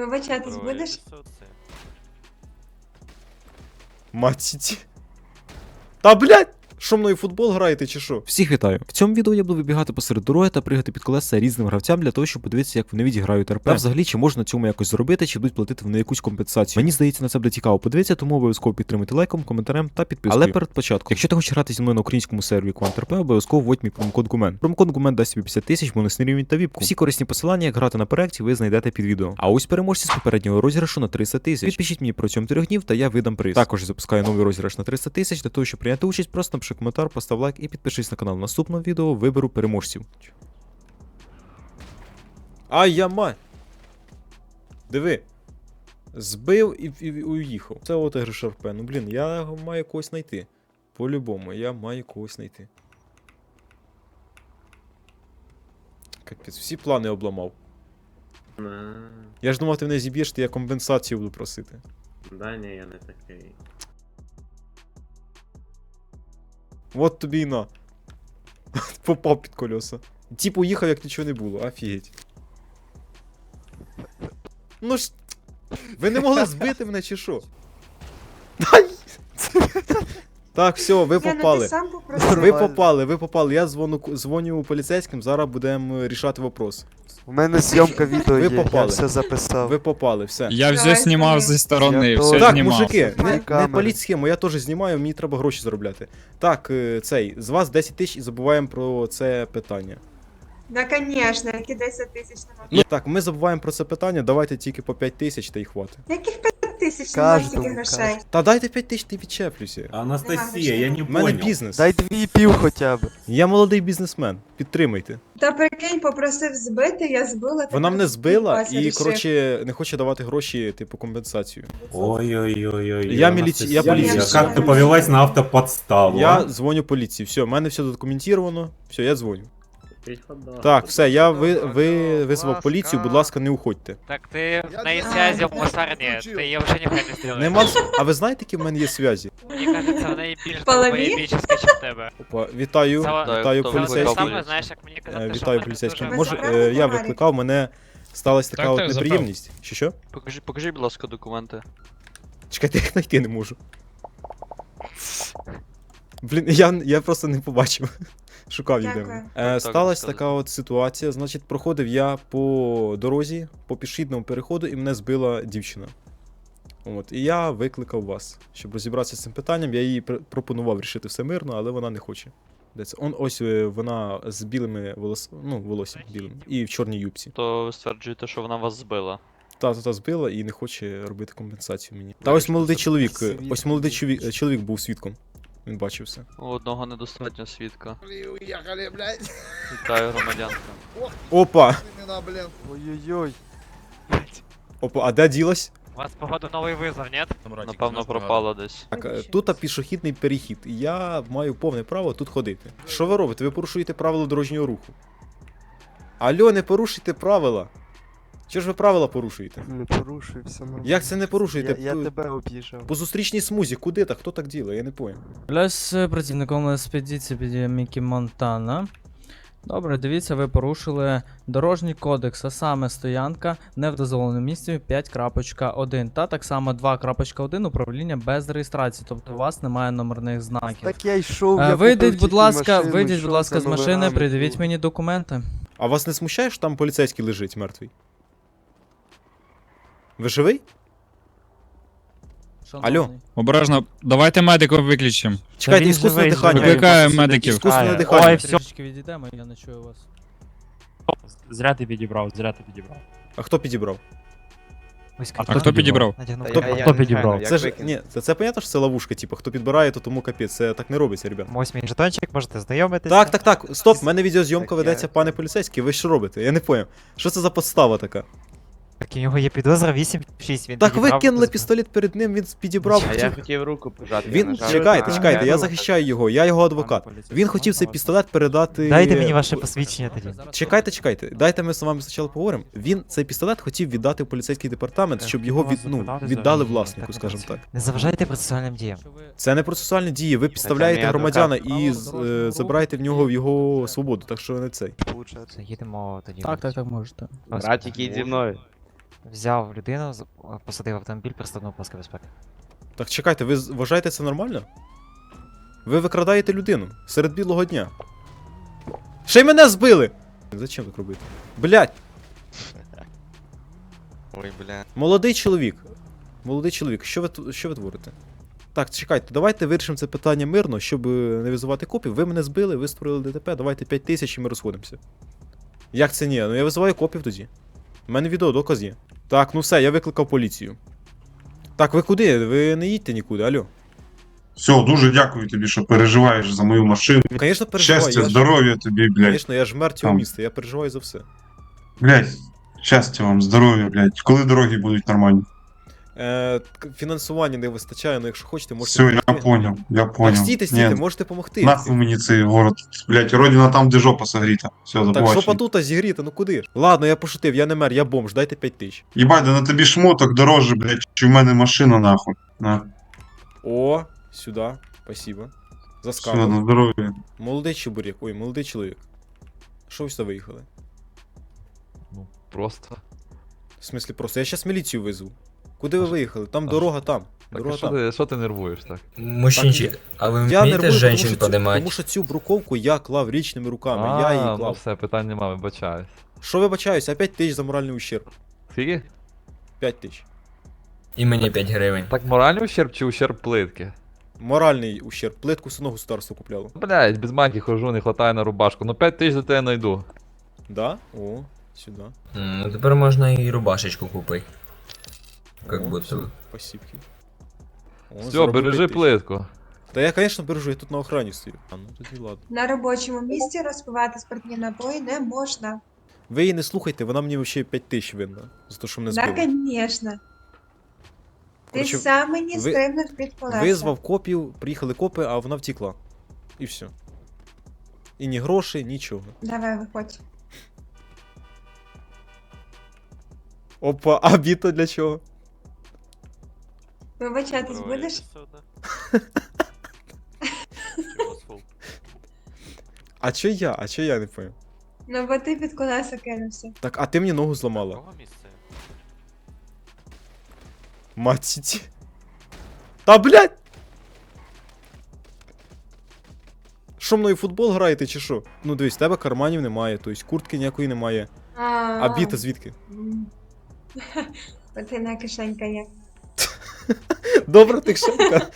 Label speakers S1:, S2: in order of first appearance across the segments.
S1: Вибачатись
S2: Зброя,
S1: будеш?
S2: це оце.
S3: Матіті. Та блядь! Що мною футбол граєте чи що?
S4: Всіх вітаю! В цьому відео я буду вибігати посеред дороги та пригати під колеса різним гравцям для того, щоб подивитися, як вони відіграють РП. Та взагалі, чи можна цьому якось зробити, чи будуть платити вони якусь компенсацію. Мені здається, на це буде цікаво подивитися, тому обов'язково підтримуйте лайком, коментарем та підпискою. Але перед початком, якщо ти хочеш грати зі мною на українському сервері QuantRP, обов'язково вводь мій промокод Гумен. Промокод Гумен дасть тобі 50 тисяч бонусний рівень та віпку. Всі корисні посилання, як грати на проекті, ви знайдете під відео. А ось переможці з попереднього розіграшу на 300 тисяч. Підпишіть мені протягом трьох днів, та я видам приз. Також запускаю новий розіграш на 300 тисяч. Для того, щоб прийняти участь, просто напиши коментар, постав лайк і підпишись на канал. Наступного відео виберу переможців.
S3: Ай, я ма. Диви. Збив і, і, і уїхав. Це от ігри РП. Ну блін, я маю когось знайти. По-любому, я маю когось знайти. Капець, всі плани обламав. Я ж думав, ти мене зіб'єш, то я компенсацію буду просити.
S5: Да, ні, я не такий.
S3: От тобі і на. Попав під колеса. Тіп уїхав, як нічого не було, офігеть. Ну ж. Ви не могли збити мене чи що? Так, все, ви попали. Ви попали, ви попали. Я дзвоню, дзвоню поліцейським, зараз будемо рішати вопрос.
S6: У мене зйомка відео
S3: Ви
S6: є, я
S3: попали.
S6: все записав.
S3: Ви попали, все.
S7: Я все
S1: Давай,
S7: знімав зі сторони,
S6: Я
S7: все
S6: теж.
S3: Так,
S7: знімав.
S3: мужики, не, не
S6: камери.
S3: паліть схему, я теж знімаю, мені треба гроші заробляти. Так, е, цей, з вас 10 тисяч і забуваємо про це питання.
S1: Да, конечно, які 10 тисяч нема.
S3: Ну, так, ми забуваємо про це питання, давайте тільки по 5 тисяч та й хватить.
S1: Яких 5 тисяч немає
S6: Каждому,
S1: стільки грошей?
S6: каждому.
S3: Та дайте 5 тисяч, ти відчеплюся.
S5: Анастасія, я не
S3: У мене
S5: понял.
S3: бізнес.
S6: Дай дві і пів хоча б.
S3: Я молодий бізнесмен. Підтримайте.
S1: Та прикинь, попросив збити, я збила.
S3: Вона
S1: тепер
S3: мене збила і,
S1: рішив.
S3: коротше, не хоче давати гроші, типу, компенсацію.
S5: Ой-ой-ой-ой.
S3: Я міліці- я поліція.
S5: Как ты повелась на автоподставу?
S3: Я
S5: а?
S3: дзвоню поліції. Все, в мене все документовано. Все, я дзвоню. Так, все, я ви, ви визвав поліцію, будь ласка, не уходьте.
S2: Так ти в неї зв'язі в мусорні, ти її вже ніхай не стріляєш.
S3: Нема. А ви знаєте, які в мене є зв'язі?
S2: Мені кажеться, в неї більш
S1: Полові?
S2: ніж в тебе.
S3: Опа, вітаю,
S2: Це-
S3: вітаю
S2: Це те
S3: поліцейський.
S2: саме, знаєш, як мені
S3: Е,
S2: казати, що в
S3: Вітаю
S2: мене
S3: поліцейський.
S2: дуже-
S3: Може, е, я
S1: фонарик?
S3: викликав, мене сталася така
S7: Так,
S3: от
S7: так,
S3: неприємність. Що що?
S8: Покажи, покажи, будь ласка, документи.
S3: Чекайте, я їх знайти не можу. Блін, я, я просто не побачив. Шукав їх де. Е, сталася така от ситуація. Значить, проходив я по дорозі, по пішохідному переходу, і мене збила дівчина. От, і я викликав вас, щоб розібратися з цим питанням. Я їй пропонував рішити все мирно, але вона не хоче. Де це? Он ось е, вона з білими волос... ну, волоссям білим і в чорній юбці.
S8: То ви стверджуєте, що вона вас збила.
S3: Та та та збила і не хоче робити компенсацію мені. Та ось молодий чоловік, ось молодий чоловік, чоловік був свідком. Він бачив все.
S8: У одного недостатньо свідка. Вітаю, громадянка.
S3: Опа!
S6: Ой-ой-ой.
S3: Опа, а де ділась?
S2: У вас, походу, новий визов, ні?
S8: Напевно, пропала десь.
S3: Так, е, тут пішохідний перехід. і Я маю повне право тут ходити. Що ви робите? Ви порушуєте правила дорожнього руху. Алло, не порушуйте правила. Чого ж ви правила порушуєте?
S6: Не порушуй, все нормально.
S3: Як це не порушуєте?
S6: Я, я
S3: П-
S6: тебе об'їжджав.
S3: По зустрічній смузі, куди так? Хто так ділає? Я не понял.
S9: Являюсь е, працівником експедиції під Мікі Монтана. Добре, дивіться, ви порушили дорожній кодекс, а саме стоянка не в дозволеному місці 5.1 та так само 2.1 управління без реєстрації, тобто у вас немає номерних знаків.
S6: Так я йшов,
S9: Е,
S6: я
S9: Вийдіть, будь ласка,
S6: машину,
S9: вийдіть, будь ласка, з машини, придивіть мені документи.
S3: А вас не смущає, що там поліцейський лежить мертвий? Ви живий?
S9: Шановний.
S7: Обережно, давайте медика виключимо.
S3: Чекайте,
S2: він
S3: іскусне
S2: живий,
S3: дихання.
S2: живий.
S7: Викликаю медиків.
S3: Іскусне
S2: Ой, все.
S9: Трішечки відійдемо, я не чую вас.
S10: Зря ти підібрав, зря ти підібрав.
S3: А хто підібрав?
S7: А хто підібрав?
S10: Хто, хто підібрав?
S3: Це ж ні, це, це понятно, що це ловушка, типу, хто підбирає, то тому капець. Це так не робиться, ребят.
S10: Ось мій жетончик, можете знайомитися.
S3: Так, так, так. Стоп, в мене відеозйомка
S6: Так,
S3: ведеться, пане поліцейський. Ви що робите? Я не поняв. Що це за подстава така?
S10: Так, у нього є підозра 8-6, він
S3: Так ви
S10: підібрав
S3: кинули
S10: без-
S3: пістолет перед ним, він підібрав.
S5: А я
S3: хотів-
S5: хотів руку пожати.
S3: Він чекайте, чекайте, я захищаю його, я його адвокат. Він хотів цей пістолет передати.
S10: Дайте мені ваше посвідчення тоді.
S3: Чекайте, чекайте. Дайте ми з вами спочатку поговоримо. Він цей пістолет хотів віддати в поліцейський департамент, щоб його від, ну, віддали власнику, скажімо так.
S10: Не заважайте процесуальним діям.
S3: Це не процесуальні дії. Ви підставляєте громадяна і з- е, забираєте в нього його свободу, так що не цей.
S6: Получається.
S10: Все, їдемо тоді.
S9: Так, так, так, можете.
S10: Вас-
S5: Братик, зі мною.
S10: Взяв людину, посадив автомобіль, пристебнув паски безпеки.
S3: Так чекайте, ви вважаєте це нормально? Ви викрадаєте людину серед білого дня. Ще й мене збили! Зачем так робити? Блять!
S6: Ой, бля.
S3: Молодий чоловік. Молодий чоловік, що ви, що ви творите? Так, чекайте, давайте вирішимо це питання мирно, щоб е, не визивати копів. Ви мене збили, ви створили ДТП, давайте 5 тисяч і ми розходимося. Як це ні? Ну я визиваю копів тоді. У мене відеодоказ є. Так, ну все, я викликав поліцію. Так, ви куди? Ви не їдьте нікуди, алло.
S5: Все, дуже дякую тобі, що переживаєш за мою машину.
S3: Звісно, переживаю.
S5: Щастя,
S3: я ж-
S5: здоров'я тобі, блядь.
S3: Звісно, я ж мер цього
S5: Там.
S3: міста, я переживаю за все.
S5: Блядь, щастя вам, здоров'я, блядь. Коли дороги будуть нормальні?
S3: Е, фінансування не вистачає, але якщо хочете, можете.
S5: Все, я
S3: допомогти.
S5: понял, я
S3: Так,
S5: понял.
S3: стійте, стійте,
S5: Ні,
S3: можете допомогти.
S5: нахуй мені цей город. Блядь, родина там, де жопа согріта. Все, до
S3: Так що
S5: побачення.
S3: патута зігріти, ну куди ж? Ладно, я пошутив, я не мер, я бомж, дайте 5 тисяч.
S5: Їбать, да на тобі шмоток дороже, блядь, чи в мене машина, нахуй. На.
S3: О, сюди, спасибо. За
S5: Все,
S3: скарбом.
S5: на здоров'я.
S3: Молодий чебурек, ой, молодий чоловік. Що ви сюди виїхали?
S11: Просто.
S3: В смислі просто, я зараз міліцію везу. Куди ви виїхали? Там дорога там.
S11: Так,
S3: Дорога
S11: що
S3: там.
S11: ти, що ти нервуєш так?
S12: Мужчинчик, а ви
S3: Я
S12: вмієте
S3: нервую,
S12: женщин
S3: тому що, цю,
S12: подимати?
S3: тому що цю бруковку я клав річними руками,
S11: а,
S3: я її
S11: ну
S3: клав.
S11: все, питань нема, вибачаюсь.
S3: Що вибачаюсь, а 5 тисяч за моральний ущерб.
S11: Скільки?
S3: 5 тисяч.
S12: І мені 5 гривень.
S11: Так моральний ущерб чи ущерб плитки?
S3: Моральний ущерб. Плитку все одно государство купляло.
S11: Блять, без майки хожу, не хватає на рубашку. Ну 5 тисяч за тебе найду.
S3: Да? О, сюди.
S12: М, Ну тепер можна і рубашечку купити. Как
S3: О,
S12: будто бы.
S3: Спасибо. О,
S11: Все,
S3: заробив
S11: бережи
S3: 5
S11: плитку.
S3: Та я, звісно, бережу, я тут на охрані стою. А ну тоді ладно.
S1: На робочому місці розпивати спиртні напої не можна.
S3: Ви її не слухайте, вона мені ще 5 тисяч винна. За те, що мене
S1: Да,
S3: збили.
S1: звісно. Ти
S3: Коротше,
S1: сам мені
S3: ви-
S1: стрибнув під колеса.
S3: Визвав копів, приїхали копи, а вона втікла. І все. І ні грошей, нічого.
S1: Давай, виходь.
S3: Опа, а біта для чого?
S1: Вибачатись будеш?
S3: А чо я? А чо я не понял?
S1: Ну, бо ти під колеса кинувся.
S3: Так, а ти мені ногу зламала. Матіті. Та блядь! Що мною в футбол граєте чи що? Ну дивись, в тебе карманів немає, тобто куртки ніякої немає. А біта звідки?
S1: М. Потина кишенька є.
S3: Добра тихшенька.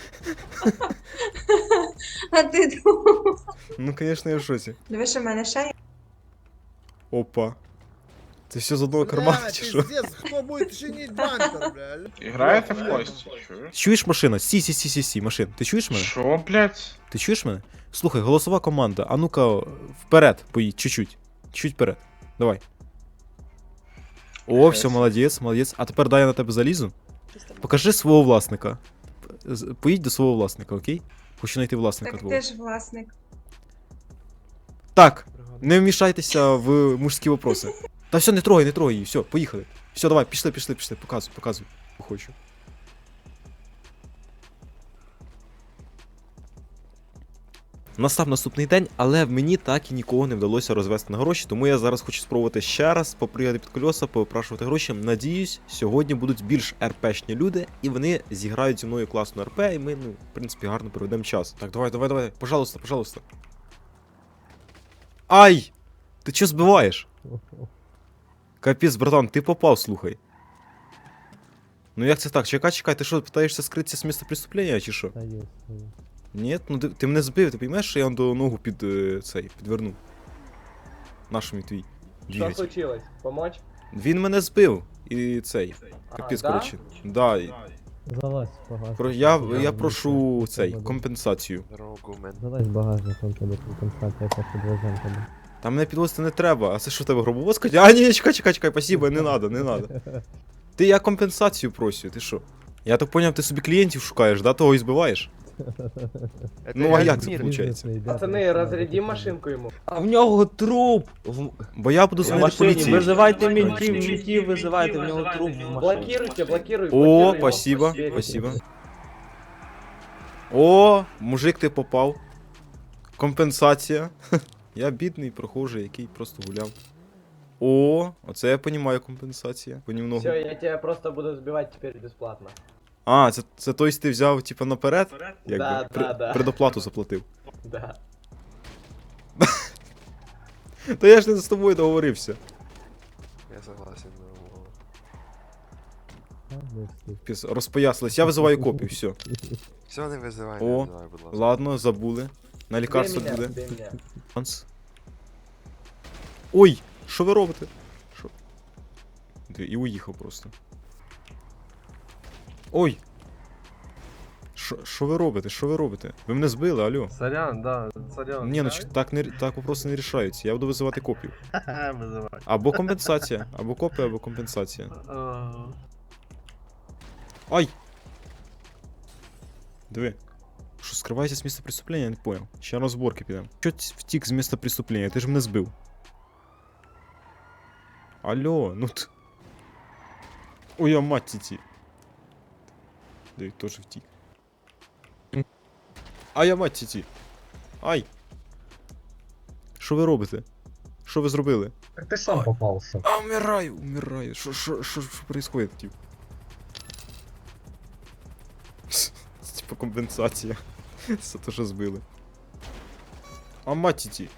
S1: А ти думав?
S3: Ну, звісно, я в шоці.
S1: Диви, що в мене ще є.
S3: Опа. Це все з одного кармана чи що?
S6: хто буде чинити бампер, бля?
S5: Граєте в кості, чуєш?
S3: Чуєш машина? Сі, сі, сі, сі, сі, машин. Ти чуєш мене?
S5: Що, блядь?
S3: Ти чуєш мене? Слухай, голосова команда. А ну-ка, вперед, поїдь, чуть-чуть. Чуть вперед. Давай. О, все, молодець, молодець. А тепер дай я на тебе залізу. Покажи свого власника. Поїдь до свого власника, окей? Хочу знайти власника
S1: Так
S3: твого.
S1: ти ж власник.
S3: Так, не вмішайтеся в мужські вопроси. Та все, не трогай, не трогай її, все, поїхали. Все, давай, пішли, пішли, пішли, показуй, показуй. Хочу. Настав наступний день, але мені так і нікого не вдалося розвести на гроші, тому я зараз хочу спробувати ще раз попригати під кольоса, попрашувати гроші. Надіюсь, сьогодні будуть більш РПшні люди, і вони зіграють зі мною класну РП, і ми, ну, в принципі, гарно проведемо час. Так, давай, давай, давай. Пожалуйста, пожалуйста. Ай! Ти чо збиваєш? Капець, братан, ти попав, слухай. Ну як це так? Чекай, чекай, ти що, питаєшся скритися з місця преступлення, чи що? Ні, ну ти, ти мене збив, ти розумієш, що я до ногу під е, цей підвернув. Нашому твій. двигатель.
S6: случилось? Помочь?
S3: Він мене збив. І цей. Капець,
S6: да?
S3: коротше. Да. і-
S10: Залазь,
S3: Про, я, я прошу цей, компенсацію.
S10: Залазь багажник, там тебе компенсація, так підвеземо тебе.
S3: Там мене підвозити не треба. А це що в тебе гробовозка? А ні, чекай, чекай, чекай, спасибо, не надо, не надо. Ти я компенсацію просю, ти що? Я так поняв, ти собі клієнтів шукаєш, да, того і збиваєш? Ну а як це виходить?
S6: Пацани, розрядім машинку йому.
S12: А в нього труп!
S3: Бо я буду дзвонити поліції.
S12: Визивайте
S3: ментів,
S12: ментів визивайте, в нього труп в
S6: Блокируйте, блокируй.
S3: О, спасибо, спасибо. О, мужик ти попав. Компенсація. Я бідний прохожий, який просто гуляв. О, оце я понімаю компенсація. Понімного.
S6: Все, я тебя просто буду сбивать теперь бесплатно.
S3: А, це, це той ти взяв, типа, наперед? Якби,
S6: Да,
S3: При-
S6: да, да.
S3: Предоплату заплатив.
S6: Да.
S3: Та я ж не з тобою договорився.
S10: Я согласен.
S3: Піс- Розпояслись. Я визиваю копію, все.
S10: Все, не визивай,
S3: О,
S10: визивай, будь ласка.
S3: Ладно, забули. На лікарство
S6: меня,
S3: буде. Шанс. Ой, що ви робите? Що? І уїхав просто. Ой! Що ви робите? Що ви робите? Ви мене збили, алло.
S10: Сорян, да, сорян.
S3: Ні, ну так не так вопроси не рішаються. Я буду визивати копію.
S10: Визивай.
S3: Або компенсація. Або копія, або компенсація. Ай! Диви. Що скривається з місця преступлення, я не понял. Ще на розборки підемо. Що втік з місця преступлення? Ти ж мене збив. Алло, ну т... Ой, я мать ці. Диви, теж втік. А я мать ці. Ай! Що ви робите? Що ви зробили?
S10: Так ти сам попався.
S3: А, умираю, умираю. Що, що, що, що происходит, тип? Типа компенсація. Це те, що збили. А матіті.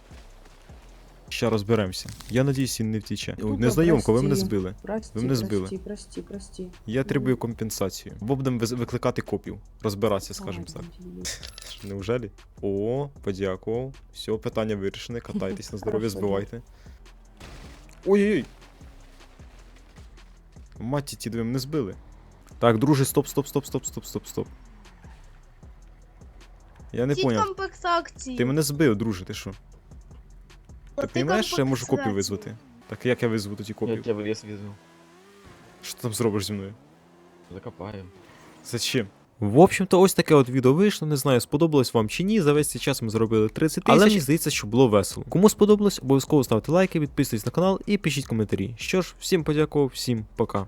S3: Ще розберемося. Я надіюсь, він не втіче. Ой, Незнайомко, ви мене збили. Ви мене збили.
S1: прости, прости.
S3: Я требую компенсацію. Бо будемо виз- викликати копів. Розбиратися, скажімо так. Неужели? О, подякував. Все, питання вирішене. Катайтесь на здоров'я,
S1: Хорошо,
S3: збивайте. Ой-ой-ой. Маті ті дві мене збили. Так, друже, стоп, стоп, стоп, стоп, стоп, стоп, стоп. Я не поняв.
S1: компенсації.
S3: Ти мене збив, друже, ти що? Ти розумієш, що я можу копію визвати? Так як я визву тоді копію?
S10: Як я ліс візу.
S3: Що ти там зробиш зі мною?
S10: Закопаємо.
S3: Зачем?
S4: В общем-то, ось таке от відео вийшло. Не знаю, сподобалось вам чи ні. За весь цей час ми зробили 30 тисяч. Але мені здається, що було весело. Кому сподобалось, обов'язково ставте лайки, підписуйтесь на канал і пишіть коментарі. Що ж, всім подякував, всім пока.